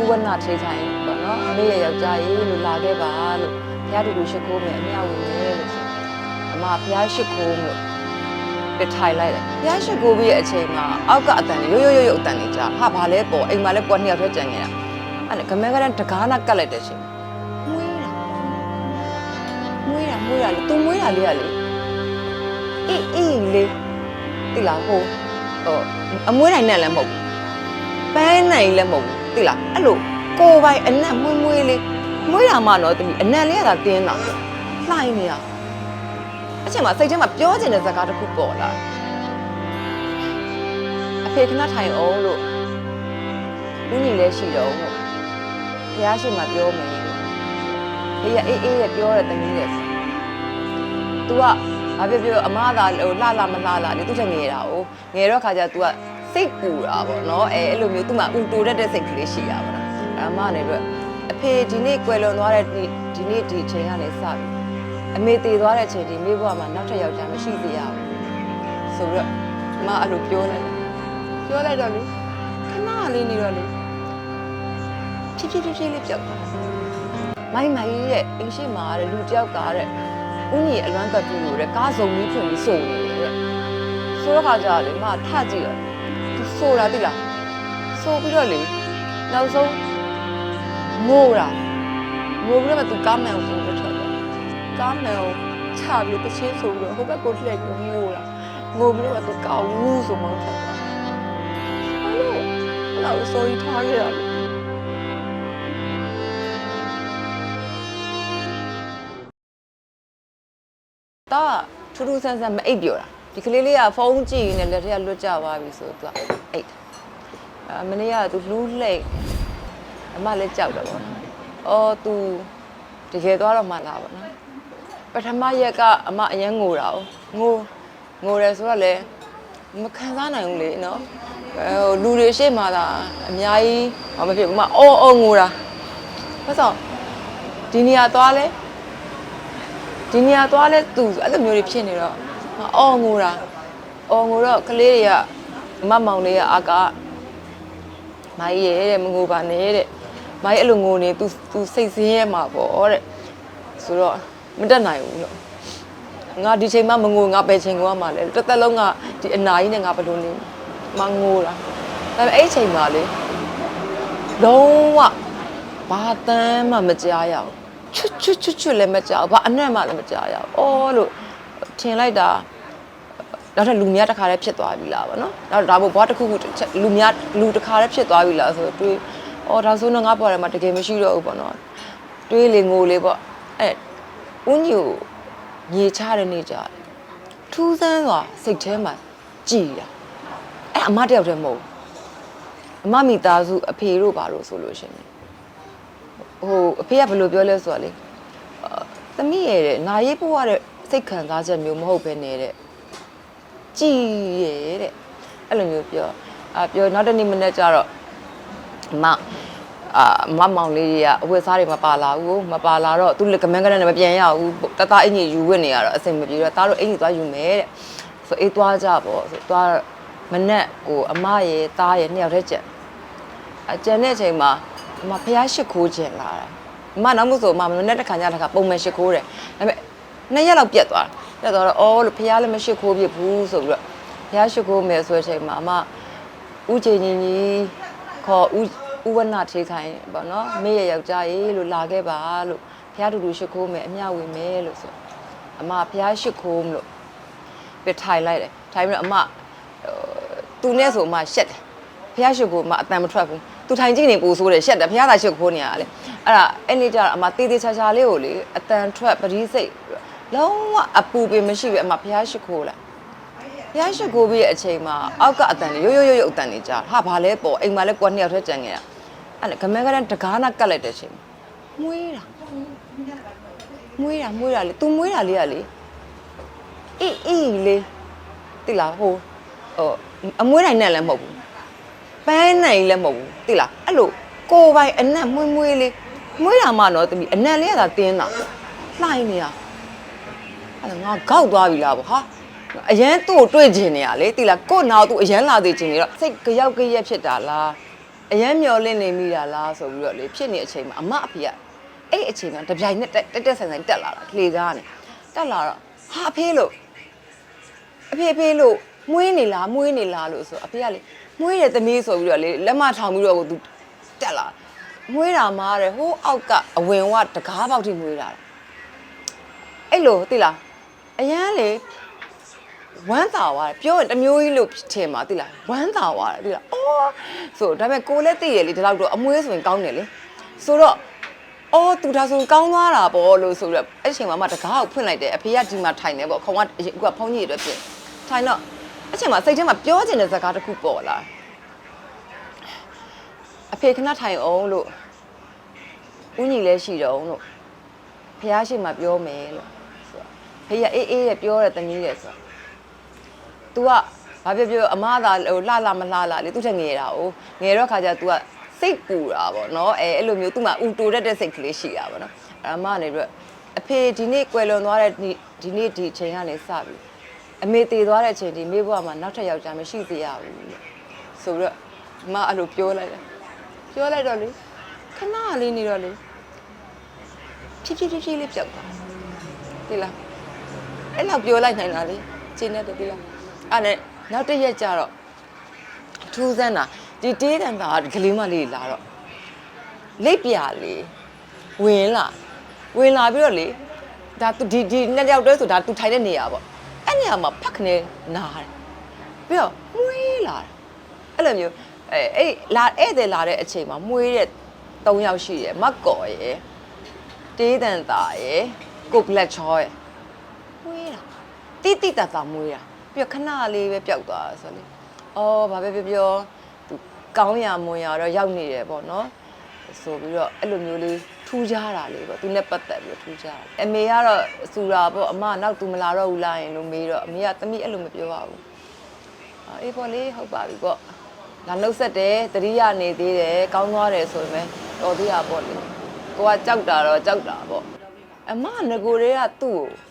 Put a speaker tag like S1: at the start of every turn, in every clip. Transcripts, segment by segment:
S1: ဥဝနာထိခိုင်ပေါ့နော်အမေရဲ့ယောက်ျားကြီးလို့လာခဲ့ပါလို့ဘုရားတူတူရှိခိုးမယ်အမြဝင်မယ်လို့ဆိုအမဘုရားရှိခိုးလို့ပြထိုင်လိုက်တယ်ဘုရားရှိခိုးပြီးရဲ့အချိန်မှာအောက်ကအတန်ရိုးရိုးရိုးရိုးအတန်နေကြဟာဘာလဲပေါ့အိမ်မှာလဲကွက်နှစ်ယောက်တည်းကြံနေတာအဲ့ဒါကမဲကရန်တကားနာကတ်လိုက်တဲ့ချိန်မွေးတာမွေးတာမွေးတာလေသူမွေးတာလေးကလေအေးအေးလေတိလာဟိုဟိုအမွေးနိုင်နဲ့လည်းမဟုတ်ဘူးပန်းနိုင်လည်းမဟုတ်ဘူး သိလားအဲ့လိုကိုယ်ပိုင်အနက်မွေးမွေးလေးမွေးတာမှတော့တမီအနက်လေးကသာတင်းတာလှိုင်းနေရအချိန်မှာစိတ်ထဲမှာပြောချင်တဲ့စကားတစ်ခုပေါ်လာအဖေခဏထိုင်အောင်လို့ဦးညီလည်းရှိတော့ဟုတ်ဖះရှိမှပြောမယ်လို့ဖေးရအေးအေးရပြောတဲ့တမီးတဲ့ तू ကဘာပြောပြောအမသာဟိုလှလှမလှလှလေသူချက်ငယ်တာ哦ငယ်တော့ခါကျ तू က စိတ်ပူတာပေါ့နော်အဲအဲ့လိုမျိုး तू မှဥတူတတ်တဲ့စိတ်ကလေးရှိတာပေါ့နော်အမနဲ့တော့အဖေဒီနေ့ကွယ်လွန်သွားတဲ့ဒီဒီနေ့ဒီချိန်ကနေစပြီအမေတည်သွားတဲ့ချိန်ဒီမိဘမှာနောက်ထပ်ယောက်ျားမရှိသေးရဘူးဆိုတော့အမအဲ့လိုပြောလိုက်တယ်ပြောလိုက်တော့လေခဏလေးနေတော့လေဖြည်းဖြည်းဖြည်းဖြည်းလေးပြောက်သွားမိုင်းမိုင်းရဲ့အင်းရှိမှာတဲ့လူတယောက်ကတဲ့ဦးကြီးအလွမ်းကပ်ပြီးလို့တဲ့ကားစုံကြီးဖွင့်ပြီးစုံနေတယ်တဲ့ဆိုတော့ခါကြလေမထကြည့်တော့သူ ဆိုတာတိလားဆိုပြီးတော့လေနောက်ဆုံးငိုတာငိုပြီးတော့သူကားမန်ကိုပြန်ထွက်သွားကားမန်ကိုချပြီးတချင်းဆိုပြီးတော့ဟိုဘက်ကိုလှည့်ပြီးငိုတာငိုပြီးတော့သူကောက်ဝူးဆိုမှထွက်သွားအဲ့လိုအဲ့လိုဆိုရီထားခဲ့ရတယ်တာထူးထူးဆန်းဆန်းမအိပ်ပြောတာ ဒီကလေးလေးကဖုန်းကြည့်နေလက်ထက်ကလွတ်ကြသွားပြီဆိုတော့သူကအိပ်အမနေ့ကသူလူးလှိတ်အမလည်းကြောက်တယ်ပေါ့နော်အော်သူတကယ်သွားတော့မှလာပါနော်ပထမရက်ကအမအရင်ငိုတာ哦ငိုငိုတယ်ဆိုတော့လေမခံစားနိုင်ဘူးလေနော်အဲဟိုလူတွေရှေ့မှာသာအများကြီးဘာမဖြစ်ဘူးအမအော်အော်ငိုတာဘာလို့ဒီနေရာသွားလဲဒီနေရာသွားလဲသူအဲ့လိုမျိုးတွေဖြစ်နေတော့ အော်ငိုတာအော်ငိုတော့ကလေးတွေကအမမောင်လေးကအာကမိုင်းရဲတဲ့မငိုပါနဲ့တဲ့မိုင်းအဲ့လိုငိုနေ तू तू စိတ်ဆင်းရဲမှာပေါ့တဲ့ဆိုတော့မတက်နိုင်ဘူးလို့ငါဒီချိန်မှမငိုငါပဲချိန်ကိုရမှာလဲတစ်သက်လုံးကဒီအနာကြီးနဲ့ငါဘယ်လိုနေမငိုတာဒါပေမဲ့အဲ့ဒီချိန်မှာလေလုံးဝဘာတမ်းမှမကြားရဘူးချွတ်ချွတ်ချွတ်ချွတ်လည်းမကြောက်ဘာအနက်မှလည်းမကြောက်ရဘူးအော်လို့ထင်လိုက်တာ နောက်ထပ်လူများတစ်ခါတည်းဖြစ်သွားပြီလားဗောနော်နောက်ဒါမို့ဘွားတစ်ခုခုတစ်ချက်လူများလူတစ်ခါတည်းဖြစ်သွားပြီလားဆိုတော့တွေးအော်ဒါဆိုတော့ငါပေါ်တယ်မှာတကယ်မရှိတော့ဘူးဗောနော်တွေးလေငိုလေဗောအဲ့ဦးညိုမြေချတဲ့နေ့ကြတယ်ထူးဆန်းစွာစိတ်ထဲမှာကြည်တာအဲ့အမတယောက်တည်းမဟုတ်ဘူးအမမိသားစုအဖေတို့ဘာလို့ဆိုလို့ရှရင်ဟိုအဖေကဘယ်လိုပြောလဲဆိုတော့လေအာသမီးရဲ့တဲ့နာရေးပိုးရတဲ့စိတ်ခံစားချက်မျိုးမဟုတ်ပဲနေတဲ့ ကြည်ရဲ့တဲ့အဲ့လိုမျိုးပြောအာပြောနောက်တစ်နေ့မနေ့ကျတော့မအာမမောင်လေးတွေကအဝတ်စားတွေမပါလာဘူးမပါလာတော့သူလက်ကမန်းကနဲ့မပြန်ရဘူးတတအင်ကြီးယူဝတ်နေရတော့အဆင်မပြေတော့တားတို့အင်ကြီးသွားယူမယ်တဲ့ဆိုအေးသွားကြပေါ့ဆိုသွားမနဲ့ကိုအမရဲ့တားရဲ့နှစ်ယောက်တည်းကြံအကျန်တဲ့အချိန်မှာအမဖះရှ िख ိုးခြင်းလာတာအမနောက်မို့ဆိုအမမနေ့တစ်ခါညတစ်ခါပုံမှန်ရှ िख ိုးတယ်ဒါပေမဲ့ နှစ်ရက်လောက်ပြတ်သွားတာပြတ်သွားတော့အော်လို့ဖះလည်းမရှိခိုးပြဘူးဆိုပြီးတော့ဖះရှိခိုးမယ်ဆိုတဲ့အချိန်မှာအမဥချင်ကြီးကြီးခေါ်ဥဥဝနာထေခိုင်ပေါ့နော်မိရဲ့ယောက်ျားကြီးလို့လာခဲ့ပါလို့ဖះတူတူရှိခိုးမယ်အမျှဝေမယ်လို့ဆိုအမဖះရှိခိုးမလို့ပြထိုင်လိုက်တယ်ထိုင်ပြီးတော့အမသူနဲ့ဆိုအမရှက်တယ်ဖះရှိခိုးအမအတန်မထွက်ဘူးသူထိုင်ကြည့်နေပိုဆိုးတယ်ရှက်တယ်ဖះသာရှိခိုးနေရလေအဲ့ဒါအဲ့နေ့ကျတော့အမတေးသေးချာချာလေးကိုလေအတန်ထွက်ပရိစိတ် လုံးဝအပူပင်မရှိဘူးအမဖះရှိခိုးလာဖះရှိခိုးပြီးရဲ့အချိန်မှာအောက်ကအတန်လေးရိုးရိုးရိုးရိုးအတန်လေးကြားဟာဘာလဲပေါ့အိမ်မှာလဲကွက်နှစ်ယောက်တည်းကြံနေတာအဲ့ဒါကမဲကရန်တကားနာကတ်လိုက်တဲ့အချိန်မွေးတာမွေးတာမွေးတာလေ तू မွေးတာလေးကလေအေးအေးလေတိလားဟိုဟိုအမွေးနိုင်နဲ့လည်းမဟုတ်ဘူးပန်းနိုင်လည်းမဟုတ်ဘူးသိလားအဲ့လိုကိုယ်ပိုင်အနက်မွေးမွေးလေးမွေးတာမှတော့တမီအနက်လေးကသာတင်းတာလှိုင်းနေရ အဲ့ဒါငါကောက်သွားပြီလားဗောဟာအရန်သူ့ကိုတွေ့ကျင်နေရလေသိလားကို့နောက်သူအရန်လာသေးကျင်နေတော့စိတ်ကြောက်ကြရက်ဖြစ်တာလားအရန်မျောလင့်နေမိတာလားဆိုပြီးတော့လေဖြစ်နေအချိန်မှာအမအဖေကအဲ့အချိန်မှာတပြိုင်နဲ့တက်တက်တက်ဆိုင်ဆိုင်တက်လာတာလေကားနဲ့တက်လာတော့ဟာအဖေလို့အဖေအဖေလို့မွေးနေလားမွေးနေလားလို့ဆိုအဖေကလေမွေးတယ်သမီးဆိုပြီးတော့လေလက်မထောင်ပြီးတော့ကိုသူတက်လာမွေးတာမားတယ်ဟိုးအောက်ကအဝင်ဝတကားပေါက်ထိမွေးတာတဲ့အဲ့လိုသိလား အရန်လေဝမ်းသာသွားတယ်ပြောရင်တစ်မျိုးကြီးလို့ထင်ပါသိလားဝမ်းသာသွားတယ်သိလားအော်ဆိုဒါပေမဲ့ကိုလည်းသိရလေဒီလောက်တော့အမွေးဆိုရင်ကောင်းတယ်လေဆိုတော့အော်သူဒါဆိုရင်ကောင်းသွားတာပေါ့လို့ဆိုတော့အဲ့ဒီချိန်မှာမှတကားကိုဖွင့်လိုက်တယ်အဖေကဒီမှာထိုင်နေပေါ့ခေါင်းကအခုကဖုန်းကြီးတွေပြင်ထိုင်တော့အဲ့ချိန်မှာစိတ်ထဲမှာပြောချင်တဲ့စကားတစ်ခုပေါ်လာအဖေခဏထိုင်အောင်လို့ဦးညီလည်းရှိတော့လို့ဖះရှိမှပြောမယ်လို့ဆိုတော့ ဖေကအေးအေးတဲ့ပြောတဲ့သမီးရဲ့ဆို။ तू ကဘာပြောပြောအမသာဟိုလှလှမလှလှလေသူ့ထက်ငယ်တာ哦ငယ်တော့ခါကျ तू ကစိတ်ပူတာပေါ့နော်အဲအဲ့လိုမျိုးသူ့မှာဥတိုတတ်တဲ့စိတ်ကလေးရှိတာပေါ့နော်အမကနေပြီးတော့အဖေဒီနေ့ကွယ်လွန်သွားတဲ့ဒီနေ့ဒီအချိန်ကနေစပြီအမေတည်သွားတဲ့အချိန်ဒီမိဘမှာနောက်ထပ်ယောက်ျားမရှိသေးရဘူးဆိုပြီးတော့မအဲ့လိုပြောလိုက်တယ်ပြောလိုက်တော့လေခဏလေးနေတော့လေဖြည်းဖြည်းဖြည်းလေးပြောက်သွားတယ်လား အဲ့လောက်ပြောလိုက်နိုင်တာလေရှင်းတဲ့တပြီလားအဲ့နဲ့နောက်တစ်ရက်ကျတော့ထူးဆန်းတာဒီတေးတန်တာကလေးမလေးလာတော့လိပ်ပြလေးဝင်လာဝင်လာပြီးတော့လေဒါသူဒီဒီနှစ်ယောက်တည်းဆိုဒါသူထိုင်တဲ့နေရာပေါ့အဲ့နေရာမှာဖက်ခနေနာတယ်ပြီးတော့မွေးလာတယ်အဲ့လိုမျိုးအဲအဲ့လာဧည့်သည်လာတဲ့အချိန်မှာမွေးတဲ့၃ယောက်ရှိတယ်မတ်ကော်ရယ်တေးတန်တာရယ်ကုတ်လက်ချောရယ်မွေးတာ တိတိတတ်တာမွေးတာပြီးတော့ခဏလေးပဲပျောက်သွားတာဆိုလေအော်ဘာပဲပြောပြောသူကောင်းရမွန်ရတော့ရောက်နေတယ်ပေါ့နော်ဆိုပြီးတော့အဲ့လိုမျိုးလေးထူးခြားတာလေးပေါ့သူနဲ့ပတ်သက်ပြီးတော့ထူးခြားတယ်အမေကတော့စူတာပေါ့အမနောက်သူမလာတော့ဘူးလားရင်လို့မေးတော့အမေကသမီးအဲ့လိုမပြောပါဘူးအာအေးပေါ့လေဟုတ်ပါပြီပေါ့လာနှုတ်ဆက်တယ်တတိယနေသေးတယ်ကောင်းသွားတယ်ဆိုရင်ပဲတော်သေးတာပေါ့လေကိုကကြောက်တာတော့ကြောက်တာပေါ့အမငကိုတွေကသူ့ကို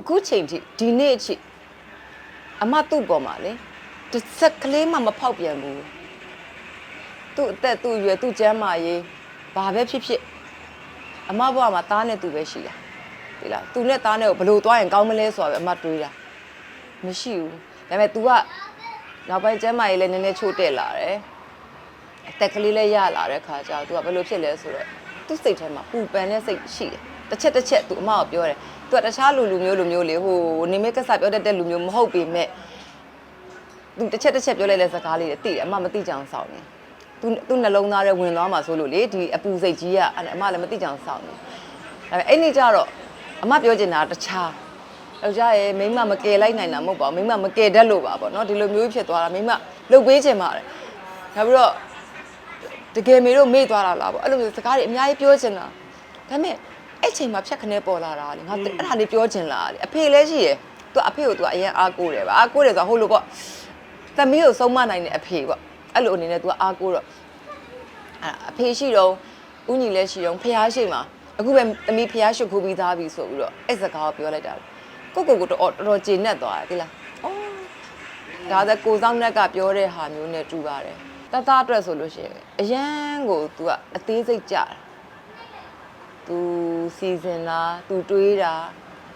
S1: အခုချိန်ထိဒီနေ့အထိအမသူ့ပေါ်မှာလေတစ်စက်ကလေးမှမဖောက်ပြန်ဘူးသူ့အသက်သူ့အရွယ်သူ့ကျန်းမာရေးဘာပဲဖြစ်ဖြစ်အမဘဝမှာသားနဲ့သူပဲရှိတာဒီလားသူနဲ့သားနဲ့ကိုဘယ်လို့သွားရင်ကောင်းမလဲဆိုတာပဲအမတွေးတာမရှိဘူးဒါပေမဲ့ तू ကနောက်ပိုင်းကျန်းမာရေးလည်းနည်းနည်းချို့တက်လာတယ်အသက်ကလေးလည်းရလာတဲ့ခါကျတော့ तू ကဘယ်လိုဖြစ်လဲဆိုတော့သူ့စိတ်ထဲမှာပူပန်တဲ့စိတ်ရှိတယ်တစ်ချက်တစ်ချက် तू အမကိုပြောတယ် သူကတခြားလူလူမျိုးလူမျိုးလေးဟိုနေမက်ကစားပြောတတ်တဲ့လူမျိုးမဟုတ်ပေမဲ့သူတစ်ချက်တစ်ချက်ပြောလိုက်တဲ့စကားလေးတွေသိတယ်အမမသိကြအောင်စောင့်နေသူသူနှလုံးသားထဲဝင်သွားမှာဆိုလို့လေဒီအပူစိတ်ကြီးကအဲ့အမလည်းမသိကြအောင်စောင့်နေဒါပေမဲ့အဲ့နေ့ကျတော့အမပြောချင်တာတခြားယောက်ျားရဲ့မိမမကယ်လိုက်နိုင်တာမဟုတ်ပါဘူးမိမမကယ်တတ်လို့ပါပေါ့နော်ဒီလိုမျိုးဖြစ်သွားတာမိမလှုပ်ပေးချင်ပါတယ်နောက်ပြီးတော့တကယ်မေတို့မေ့သွားတာလားပေါ့အဲ့လိုမျိုးစကားတွေအများကြီးပြောချင်တာဒါပေမဲ့ အဲ့ချိန်မှာဖြတ်ခနဲပေါ်လာတာလေငါအဲ့ဒါလေးပြောချင်လာလေအဖေလည်းရှိရယ်သူအဖေကိုသူအရင်အားကိုးတယ်ဗျအားကိုးတယ်ဆိုတော့ဟုတ်လို့ပေါ့သမီးကိုဆုံးမနိုင်တဲ့အဖေပေါ့အဲ့လိုအနေနဲ့သူကအားကိုးတော့အဲ့အဖေရှိတော့ဦးညီလည်းရှိတော့ဖះရှိမှာအခုပဲသမီးဖះရှုပ်ခိုးပြီးသားပြီဆိုပြီးတော့အဲ့စကားကိုပြောလိုက်တာကိုကိုကိုတော့တော်တော်ကျေနပ်သွားတယ်ဒီလားအော်ဒါသက်ကိုဆောင်နှက်ကပြောတဲ့ဟာမျိုးနဲ့တူပါတယ်တသားအတွက်ဆိုလို့ရှိရင်အရန်ကို तू ကအသေးစိတ်ကြတာ သူစီစဉ်တာသူတွေးတာ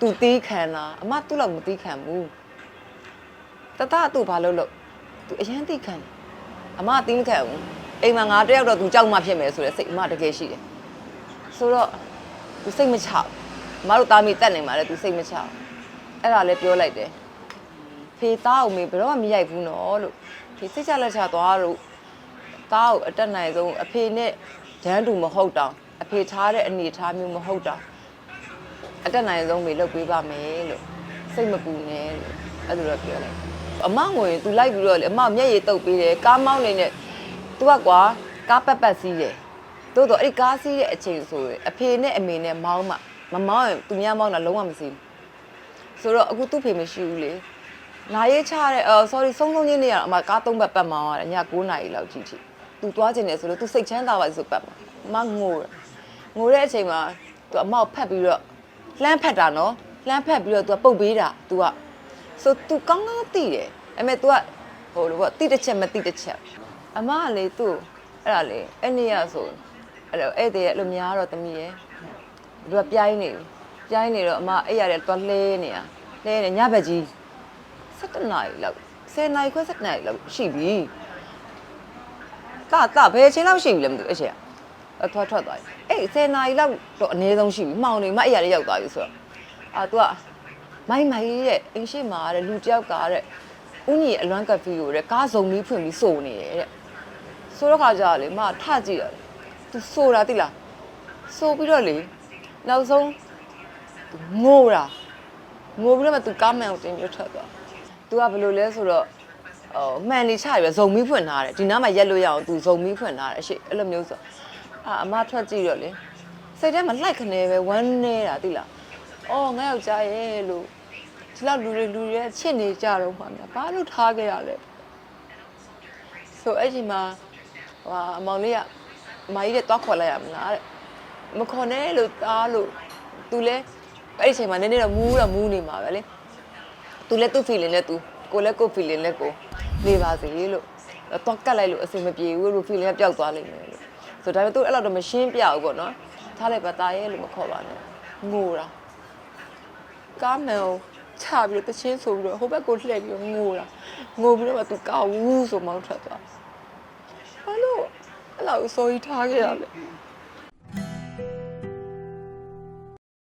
S1: သူတီးခံတာအမသူ့လောက်မတီးခံဘူးတတသူ့ဘာလို့လို့သူအရင်တီးခံအမတီးမခံဘူးအိမ်မှာငါတယောက်တော့သူကြောက်မှဖြစ်မယ်ဆိုတဲ့စိတ်အမတကယ်ရှိတယ်ဆိုတော့သူစိတ်မချဘူးအမတို့တာမီတက်နေမှာလေသူစိတ်မချဘူးအဲ့ဒါလည်းပြောလိုက်တယ်ဖေသားအောင်မေဘယ်တော့မှမရိုက်ဘူးနော်လို့ဖေစိတ်ချလက်ချသွားတော့သားကိုအတက်နိုင်ဆုံးအဖေနဲ့ဒန်းတူမဟုတ်တော့ အဖေထားတဲ့အနေထားမျိုးမဟုတ်တောင်အတက်နိုင်ဆုံးမေလုပ်ပေးပါမယ်လို့စိတ်မပူနဲ့လို့အဲ့လိုတော့ပြောလိုက်အမငွေ तू လိုက်ပြီးတော့လေအမမျက်ရည်တုပ်ပေးတယ်ကားမောင်းနေနဲ့ तू ကကွာကားပတ်ပတ်စီးတယ်တိုးတော့အဲ့ဒီကားစီးတဲ့အချိန်ဆိုရင်အဖေနဲ့အမေနဲ့မောင်းမှမမောင်းရင်သူများမောင်းတာလုံးဝမစီးဘူးဆိုတော့အခုသူ့ဖေမရှိဘူးလေနာရေးချတဲ့အော် sorry ဆုံးဆုံးချင်းနေရအမကားသုံးဘက်ပတ်မောင်းရတယ်ည9နာရီလောက်ကြီးထိ။ तू သွားခြင်းတယ်ဆိုလို့ तू စိတ်ချမ်းသာပါဆိုပတ်မှာ။အမငိုတယ်။ငိုတဲ့အချိန်မှာ तू အမောက်ဖက်ပြီးတော့လှမ်းဖက်တာနော်။လှမ်းဖက်ပြီးတော့ तू ပုတ်ပေးတာ तू ကဆို तू ကောင်းကောင်းသိတယ်။အဲ့မဲ့ तू ကဟိုလိုပေါ့တိတစ်ချက်မတိတစ်ချက်။အမကလေ तू အဲ့ဒါလေအဲ့နေ့ကဆိုအဲ့လိုအဲ့တဲ့အဲ့လိုများတော့တမီးရဲ့သူကပြိုင်းနေပြီပြိုင်းနေတော့အမအဲ့ရတယ်တော့လှဲနေတာလှဲနေညဘက်ကြီး7နာရီလောက်10နာရီခွဲ7နာရီလောက်ရှိပြီ တာတာဘယ်အချိန်လောက်ရှိပြီလဲမသိဘူးအဲ့ချိန်ကအထွက်ထွက်သွားပြီအဲ့10နာရီလောက်တော့အနည်းဆုံးရှိပြီမှောင်နေမှအဲ့ရတယ်ရောက်သွားပြီဆိုတော့အာ तू ကမိုင်းမိုင်းရဲ့အင်းရှိမှာတဲ့လူတယောက်ကတဲ့ဦးညီအလွမ်းကဖီကိုတဲ့ကားစုံမီးဖွင့်ပြီးစုံနေတယ်တဲ့ဆိုတော့ခါကြလေမထကြည့်ရတယ်သူဆိုတာတိလားဆိုပြီးတော့လေနောက်ဆုံးသူငိုတာငိုပြီးတော့မှသူကားမန်ကိုတင်ပြထွက်သွားသူကဘယ်လိုလဲဆိုတော့ ဟိုမှန်နေချရပဲဇုံမီးဖွင့်ထားတယ်ဒီနားမှာရက်လို့ရအောင်သူဇုံမီးဖွင့်ထားတယ်အရှိအဲ့လိုမျိုးဆိုအာအမထွက်ကြည့်တော့လေစိတ်ထဲမှာလိုက်ခနေပဲဝမ်းနေတာတိလားအော်ငါယောက်ျားရဲ့လို့ဒီလောက်လူတွေလူတွေချစ်နေကြတော့မှများဘာလို့ထားခဲ့ရလဲဆိုအဲ့ဒီမှာဟိုဟာအမောင်လေးကမာကြီးတဲ့တွားခေါ်လိုက်ရမလားတဲ့မခေါ်နဲ့လို့တားလို့သူလဲအဲ့ဒီအချိန်မှာနည်းနည်းတော့မူးတော့မူးနေမှာပဲလေသူလဲသူ့ feeling နဲ့သူ ကိုလဲကို feeling နဲ့ကိုနေပါစေလို့တွားကတ်လိုက်လို့အဆင်မပြေဘူးလို့ feeling ကပျောက်သွားလိမ့်မယ်လို့ဆိုဒါပေမဲ့သူအဲ့လောက်တော့မရှင်းပြဘူးပေါ့နော်ထားလိုက်ပါတာရဲ့လို့မခေါ်ပါနဲ့ငိုတာကားမယ်ကိုချပြီးတော့တချင်းဆိုပြီးတော့ဟိုဘက်ကိုလှည့်ပြီးတော့ငိုတာငိုပြီးတော့မှသူကောက်ဝူးဆိုမောင်းထွက်သွားဘာလို့အဲ့လောက်စိုးရီထားခဲ့ရလဲ